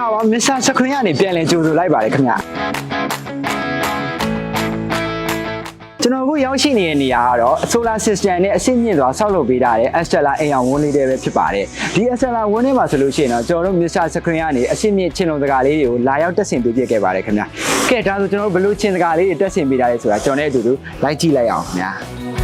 တော့မစ္စတာစခရင်ကနေပြန်လည်ကြိုဆိုလိုက်ပါတယ်ခင်ဗျကျွန်တော်အခုရောက်ရှိနေတဲ့နေရာကတော့ solar system နဲ့အဆင့်မြင့်စွာဆောက်လုပ်ပေးထားတဲ့ Astella အိမ်အောင်ဝန်းလေးတွေပဲဖြစ်ပါတယ်ဒီ Astella ဝန်းထဲမှာဆိုလို့ရှိရင်တော့ကျွန်တော်တို့ Mr. Screen ကနေအဆင့်မြင့်ချင်းလုံးစကားလေးတွေကိုလာရောက်တက်ဆင်ပေးပြခဲ့ပါတယ်ခင်ဗျကဲဒါဆိုကျွန်တော်တို့ဘယ်လိုချင်းစကားလေးတွေတက်ဆင်ပေးထားလဲဆိုတာကျွန်တော်နဲ့အတူတူလိုက်ကြည့်လိုက်အောင်ခင်ဗျာ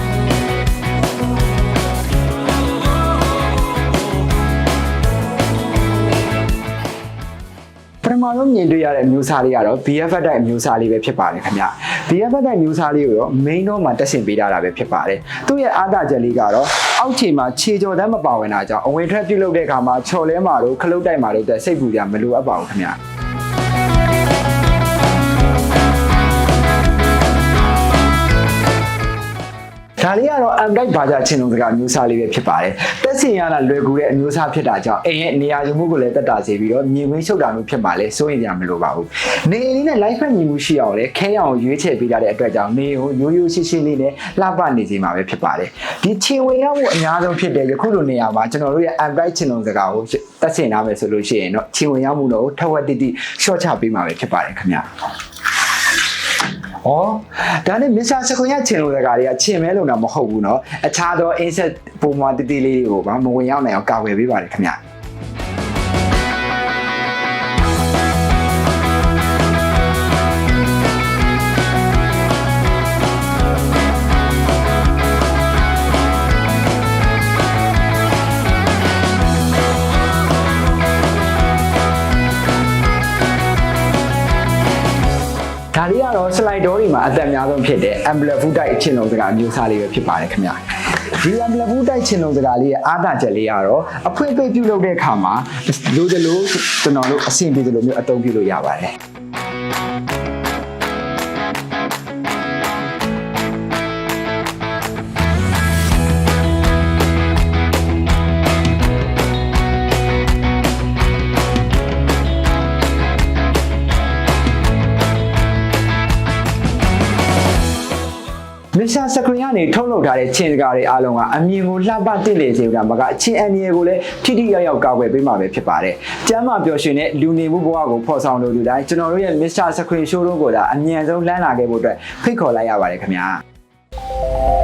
ထမဆုံးမြင်တွေ့ရတဲ့အမျိုးအစားလေးကတော့ BF တိုက်အမျိုးအစားလေးပဲဖြစ်ပါတယ်ခင်ဗျ BF တိုက်အမျိုးအစားလေးကိုတော့ main တော့မှာတက်ဆင်ပေးထားတာပဲဖြစ်ပါတယ်သူ့ရဲ့အားသာချက်လေးကတော့အောက်ခြေမှာခြေကြော်တန်းမပါဝင်တာကြောင့်အဝင်ထွက်ပြုတ်လုပ်တဲ့အခါမှာချော်လဲမှာတို့ခလုတ်တိုက်မှာတို့တဲ့စိတ်ပူကြမလိုအပ်ပါဘူးခင်ဗျ ဒါလေးကတော့ M type ဘာသာချင်းလုံးစကားအမျိုးအစားလေးပဲဖြစ်ပါတယ်။တက်ဆင်ရတာလွယ်ကူတဲ့အမျိုးအစားဖြစ်တာကြောင့်အိမ်ရဲ့နေရာယူမှုကိုလည်းတက်တာစေပြီးတော့မြေဝင်းရှုပ်တာမျိုးဖြစ်ပါလေစိုးရင်ကြမလိုပါဘူး။နေအိမ်လေးနဲ့ live ဖက်ညီမှုရှိအောင်လည်းခဲရအောင်ရွေးချယ်ပေးထားတဲ့အတွက်ကြောင့်နေကိုရိုးရိုးရှင်းရှင်းလေးနဲ့လှပနေစေမှာပဲဖြစ်ပါတယ်။ဒီခြေဝင်ရောက်မှုအများဆုံးဖြစ်တဲ့ယခုလိုနေရာမှာကျွန်တော်တို့ရဲ့ M type ချင်းလုံးစကားကိုတက်ဆင်ထားမယ်ဆိုလို့ရှိရင်တော့ခြေဝင်ရောက်မှုတော့ထက်ဝက်တိတိ short ချပေးမှာပဲဖြစ်ပါတယ်ခင်ဗျာ။ ဩဒါနဲ့မစ္စတာစခွန်ရချင်လို့တကားတွေကချင်မဲလို့တော့မဟုတ်ဘူးเนาะအခြားသော insect ပုံမှန်တတိလေးတွေကိုဗာမဝင်ရောက်နိုင်အောင်ကာကွယ်ပေးပါတယ်ခင်ဗျ လေးကတော့ slide door တွေမှာအသက်အများဆုံးဖြစ်တဲ့ emblem food type ချင်လုံးစကားအမျိုးအစားလေးပဲဖြစ်ပါတယ်ခင်ဗျဒီ emblem food type ချင်လုံးစကားလေးရဲ့အားသာချက်လေးကတော့အဖွင့်ပိတ်ပြုလုပ်တဲ့အခါမှာလိုသလိုကျွန်တော်တို့အဆင်ပြေသလိုမျိုးအသုံးပြုလို့ရပါတယ် မစ္စတာစကရင်ကနေထုတ်လုပ်ထားတဲ့ချင်းစကားတွေအားလုံးကအမြင်ကိုလှပတင့်လေစေတာမကအချင်းအန်ရီကိုလည်းထိထိရောက်ရောက်ကာကွယ်ပေးမှာပဲဖြစ်ပါတယ်။ကျမ်းမာပျော်ရွှင်တဲ့လူနေမှုဘဝကိုဖော်ဆောင်လို့လူတိုင်းကျွန်တော်တို့ရဲ့ Mr. Screen Showroom ကိုဒါအမြန်ဆုံးလမ်းလာခဲ့ဖို့အတွက်ဖိတ်ခေါ်လိုက်ရပါတယ်ခင်ဗျာ။